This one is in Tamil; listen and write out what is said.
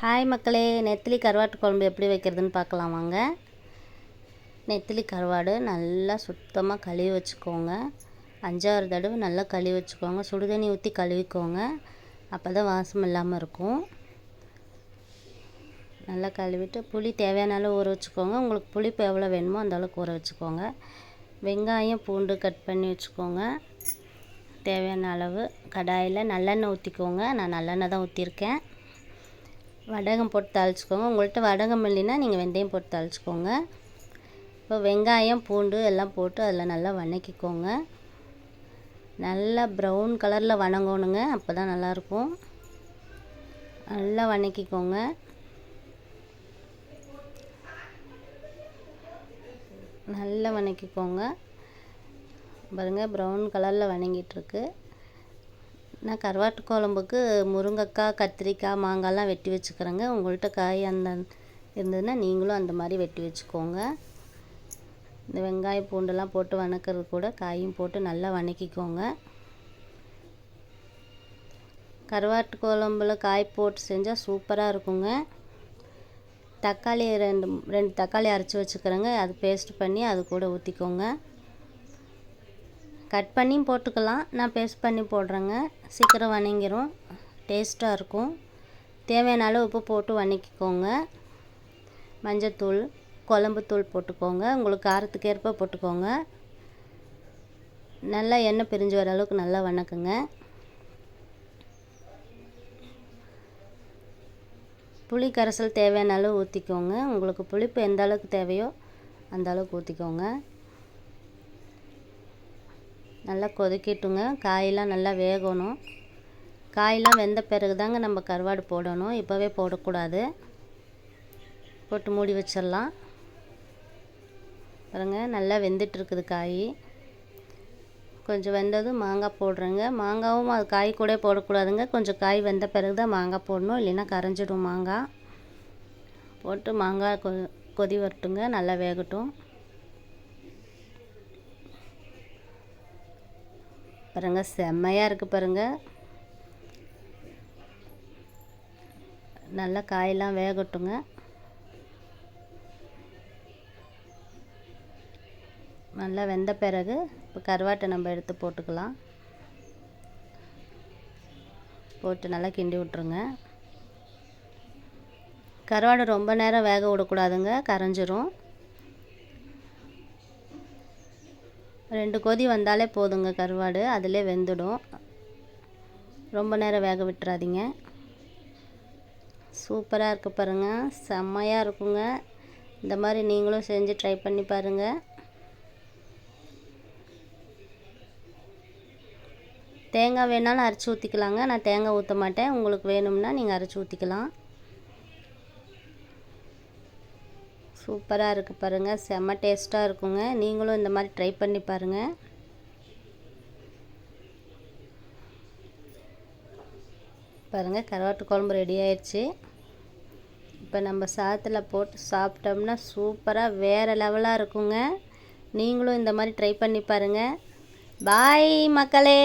ஹாய் மக்களே நெத்திலி கருவாட்டு குழம்பு எப்படி வைக்கிறதுன்னு பார்க்கலாம் வாங்க. நெத்திலி கருவாடு நல்லா சுத்தமாக கழுவி வச்சுக்கோங்க. அஞ்சாறு தடவை நல்லா கழுவி வச்சுக்கோங்க. சுடுதண்ணி ஊற்றி கழுவிக்கோங்க. அப்போ தான் வாசம் இல்லாமல் இருக்கும். நல்லா கழுவிட்டு புளி தேவையான அளவு ஊற வச்சுக்கோங்க. உங்களுக்கு புளிப்பு எவ்வளோ வேணுமோ அந்த அளவுக்கு ஊற வச்சுக்கோங்க. வெங்காயம் பூண்டு கட் பண்ணி வச்சுக்கோங்க. தேவையான அளவு கடாயில் நல்லெண்ணெய் ஊற்றிக்கோங்க நான் நல்லெண்ணெய் தான் ஊற்றிருக்கேன் வடகம் போட்டு தாளிச்சிக்கோங்க. உங்கள்கிட்ட வடகம் இல்லைன்னா நீங்கள் வெந்தயம் போட்டு தாளிச்சிக்கோங்க. இப்போ வெங்காயம் பூண்டு எல்லாம் போட்டு அதில் நல்லா வணக்கிக்கோங்க. நல்லா ப்ரௌன் கலரில் வணங்கணுங்க. அப்போ தான் நல்லாயிருக்கும். நல்லா வணக்கிக்கோங்க. நல்லா வணக்கிக்கோங்க. பாருங்கள் ப்ரௌன் கலரில் வணங்கிட்டுருக்கு நான் கருவாட்டு குழம்புக்கு முருங்கைக்காய் கத்திரிக்காய் மாங்காய்லாம் வெட்டி வச்சுக்கிறேங்க. உங்கள்கிட்ட காய் அந்த இருந்ததுன்னா நீங்களும் அந்த மாதிரி வெட்டி வச்சுக்கோங்க. இந்த வெங்காயம் பூண்டெல்லாம் போட்டு வணக்கிறது கூட காயும் போட்டு நல்லா வணக்கிக்கோங்க. கருவாட்டு குழம்புல காய் போட்டு செஞ்சால் சூப்பராக இருக்குங்க. தக்காளி ரெண்டு ரெண்டு தக்காளி அரைச்சி வச்சுக்கிறேங்க. அது பேஸ்ட் பண்ணி அது கூட ஊற்றிக்கோங்க கட் பண்ணியும் போட்டுக்கலாம். நான் பேஸ்ட் பண்ணி போடுறேங்க. சீக்கிரம் வணங்கிரும். டேஸ்ட்டாக இருக்கும். தேவையான அளவு உப்பு போட்டு வணக்கிக்கோங்க. மஞ்சத்தூள் குழம்புத்தூள் போட்டுக்கோங்க. உங்களுக்கு காரத்துக்கு ஏற்ப போட்டுக்கோங்க. நல்லா எண்ணெய் பிரிஞ்சு வர அளவுக்கு நல்லா வணக்குங்க. புளி கரைசல் தேவையான அளவு ஊற்றிக்கோங்க உங்களுக்கு புளிப்பு எந்த அளவுக்கு தேவையோ அந்த அளவுக்கு ஊற்றிக்கோங்க நல்லா கொதிக்கட்டுங்க. காயெல்லாம் நல்லா வேகணும். காயெல்லாம் வெந்த பிறகு தாங்க நம்ம கருவாடு போடணும். இப்போவே போடக்கூடாது. போட்டு மூடி வச்சிடலாம். பாருங்க நல்லா வெந்துட்டுருக்குது காய். கொஞ்சம் வெந்ததும் மாங்காய் போடுறேங்க. மாங்காவும் அது காய் கூட போடக்கூடாதுங்க. கொஞ்சம் காய் வெந்த பிறகு தான் மாங்காய் போடணும். இல்லைன்னா கரைஞ்சிடும் மாங்காய். போட்டு மாங்காய் கொ கொதி வரட்டுங்க. நல்லா வேகட்டும். பாருங்கள் செம்மையாக இருக்குது பாருங்கள் நல்லா காயெல்லாம் வேகட்டுங்க. நல்லா வெந்த பிறகு இப்போ கருவாட்டை நம்ம எடுத்து போட்டுக்கலாம். போட்டு நல்லா கிண்டி விட்ருங்க கருவாடை ரொம்ப நேரம் வேக விடக்கூடாதுங்க கரைஞ்சிரும். ரெண்டு கொதி வந்தாலே போதுங்க கருவாடு. அதிலே வெந்துடும். ரொம்ப நேரம் வேக விட்டுறாதீங்க. சூப்பராக இருக்குது பாருங்கள் செம்மையாக இருக்குங்க. இந்த மாதிரி நீங்களும் செஞ்சு ட்ரை பண்ணி பாருங்கள் தேங்காய் வேணாலும் அரைச்சி ஊற்றிக்கலாங்க நான் தேங்காய் ஊற்ற மாட்டேன். உங்களுக்கு வேணும்னா நீங்கள் அரைச்சி ஊற்றிக்கலாம் சூப்பராக இருக்குது பாருங்கள் செம்ம டேஸ்ட்டாக இருக்குங்க. நீங்களும் இந்த மாதிரி ட்ரை பண்ணி பாருங்கள் பாருங்கள் கருவாட்டு குழம்பு ரெடி ஆயிடுச்சு. இப்போ நம்ம சாதத்தில் போட்டு சாப்பிட்டோம்னா சூப்பராக வேறு லெவலாக இருக்குங்க. நீங்களும் இந்த மாதிரி ட்ரை பண்ணி பாருங்கள் பாய் மக்களே!